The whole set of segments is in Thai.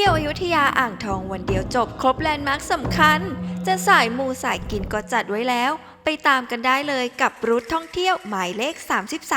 ที่ยวอยุธยาอ่างทองวันเดียวจบครบแลนด์มาร์คสำคัญ จะสายมูสายกินก็จัดไว้แล้ว ไปตามกันได้เลยกับรูทท่องเที่ยวหมายเลข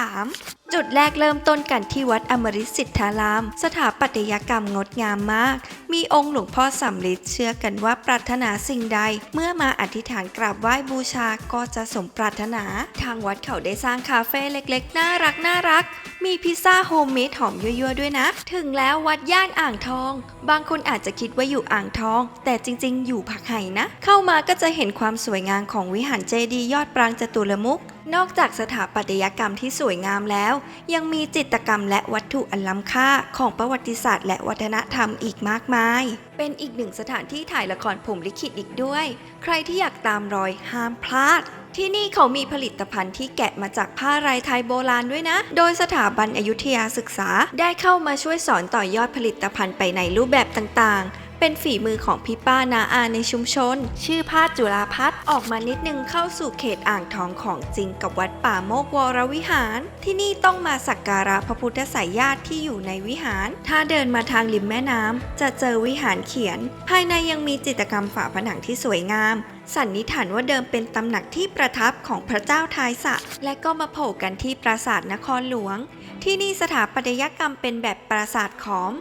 33 จุดแรกเริ่มต้นกันที่วัดอมริสิทธาราม สถาปัตยกรรมงดงามมาก มีองค์หลวงพ่อสำริดเชื่อกันว่าปรารถนาสิ่งใด เมื่อมาอธิษฐานกราบไหว้บูชาก็จะสมปรารถนา ทางวัดเขาได้สร้างคาเฟ่เล็กๆ น่ารักน่ารัก มีพิซซ่าโฮมเมดหอมยั่วๆด้วยนะ ถึงแล้ววัดย่านอ่างทอง บางคนอาจจะคิดว่าอยู่อ่างทอง แต่จริงๆ อยู่ผักไห่นะ เข้ามาก็จะเห็นความสวยงามของวิหารเจดีย์ยอดปรางจตุรมุก นอกจากสถาปัตยกรรมที่สวยงามแล้ว ยังมีจิตรกรรมและวัตถุอันล้ำค่าของประวัติศาสตร์และวัฒนธรรมอีกมากมาย เป็นอีกหนึ่งสถานที่ถ่ายละครผมลิขิตอีกด้วย ใครที่อยากตามรอยห้ามพลาดที่นี่เขามีผลิตภัณฑ์ที่แกะมาจากผ้าลายไทยโบราณด้วยนะ โดยสถาบันอยุธยาศึกษาได้เข้ามาช่วยสอนต่อยอดผลิตภัณฑ์ไปในรูปแบบต่างๆ เป็นฝีมือของพี่ป้านาอาในชุมชน ชื่อพาดจุฬาพัฒน์ออกมานิดนึงเข้าสู่เขตอ่างทองของจริงกับวัดป่าโมกวรวิหาร ที่นี่ต้องมาสักการะพระพุทธสายญาติที่อยู่ในวิหาร ถ้าเดินมาทางริมแม่น้ำจะเจอวิหารเขียน ภายในยังมีจิตรกรรมฝาผนังที่สวยงามสันนิษฐานว่าเดิมเป็นตำหนักที่ประทับของพระเจ้าทายสะ และก็มาโผล่กันที่ปราสาทนครหลวง ที่นี่สถาปัตยกรรมเป็นแบบปราสาทขอม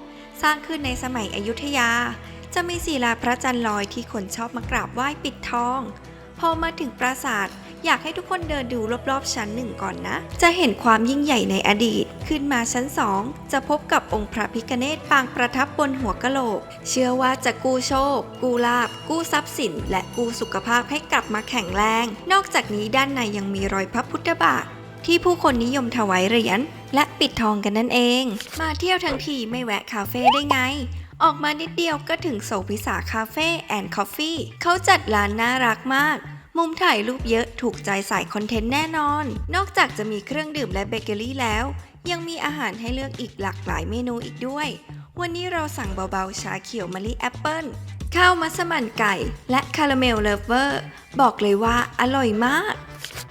สร้างขึ้นในสมัยอยุธยา จะมีศิลาพระจันทร์ลอยที่คนชอบมากราบไหว้ปิดทอง พอมาถึงปราสาทอยากให้ทุกคนเดินดูรอบๆชั้นหนึ่งก่อนนะ จะเห็นความยิ่งใหญ่ในอดีต ขึ้นมาชั้นสองจะพบกับองค์พระพิฆเนศปางประทับบนหัวกะโหลก เชื่อว่าจะกู้โชค กู้ลาบ กู้ทรัพย์สิน และกู้สุขภาพให้กลับมาแข็งแรง นอกจากนี้ด้านในยังมีรอยพระพุทธบาท ที่ผู้คนนิยมถวายเหรียญและปิดทองกันนั่นเอง มาเที่ยวทั้งทีไม่แวะคาเฟ่ได้ไง ออกมานิดเดียวก็ถึงโสพิสาคาเฟ่แอนด์คอฟฟี่เขาจัดร้านน่ารักมาก มุมถ่ายรูปเยอะถูกใจสายคอนเทนต์แน่นอน นอกจากจะมีเครื่องดื่มและเบเกอรี่แล้ว ยังมีอาหารให้เลือกอีกหลากหลายเมนูอีกด้วย วันนี้เราสั่งเบาๆชาเขียวมะลิแอปเปิ้ลข้าวมัสมั่นไก่ และคาราเมลเลฟเวอร์ บอกเลยว่าอร่อยมาก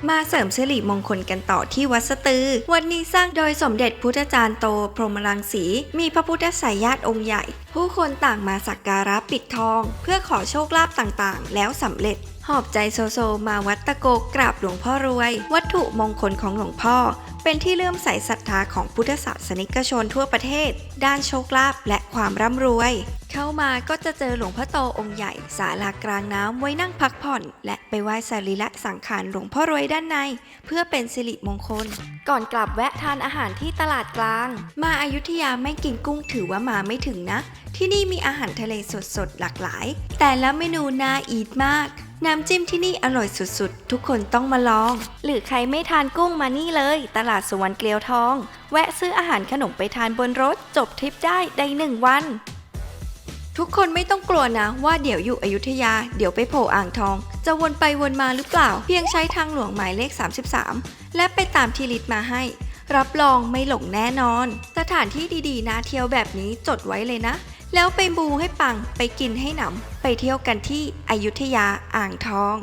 มาเสริมสิริมงคลกันต่อที่วัดสตือ วันนี้สร้างโดยสมเด็จพุทธจารย์โตพรหมรังสี มีพระพุทธสายญาติองค์ใหญ่ ผู้คนต่างมาสักการะปิดทอง เพื่อขอโชคลาภต่างๆ แล้วสำเร็จ หอบใจโซโซมาวัดตะโกกราบหลวงพ่อรวย วัตถุมงคลของหลวงพ่อ เป็นที่เลื่อมใสศรัทธาของพุทธศาสนิกชนทั่วประเทศ ด้านโชคลาภและความร่ำรวย เข้ามาก็จะเจอหลวงพ่อโตองค์ใหญ่ศาลากลางน้ำไว้นั่งพักผ่อน และไปไหว้สรีระสังขารหลวงพ่อรวยด้านใน เพื่อเป็นสิริมงคล ก่อนกลับแวะทานอาหารที่ตลาดกลาง มาอายุทยาไม่กินกุ้งถือว่ามาไม่ถึงนะ ที่นี่มีอาหารทะเลสดๆหลากหลาย แต่ละเมนูน่าอีทมากน้ำจิ้มที่นี่อร่อยสุดๆ ทุกคนต้องมาลอง หรือใครไม่ทานกุ้งมานี่เลย ตลาดสวนเกลียวทอง แวะซื้ออาหารขนมไปทานบนรถ จบทริปได้ในหนึ่งวัน ทุกคนไม่ต้องกลัวนะว่าเดี๋ยวอยู่อยุธยา เดี๋ยวไปโผล่อ่างทอง จะวนไปวนมาหรือเปล่า เพียงใช้ทางหลวงหมายเลข 33 และไปตามที่ลิสต์มาให้ รับรองไม่หลงแน่นอน สถานที่ดีๆนาเที่ยวแบบนี้จดไว้เลยนะ แล้วไปบูให้ปังไปกินให้หนำไปเที่ยวกันที่อยุธยาอ่างทอง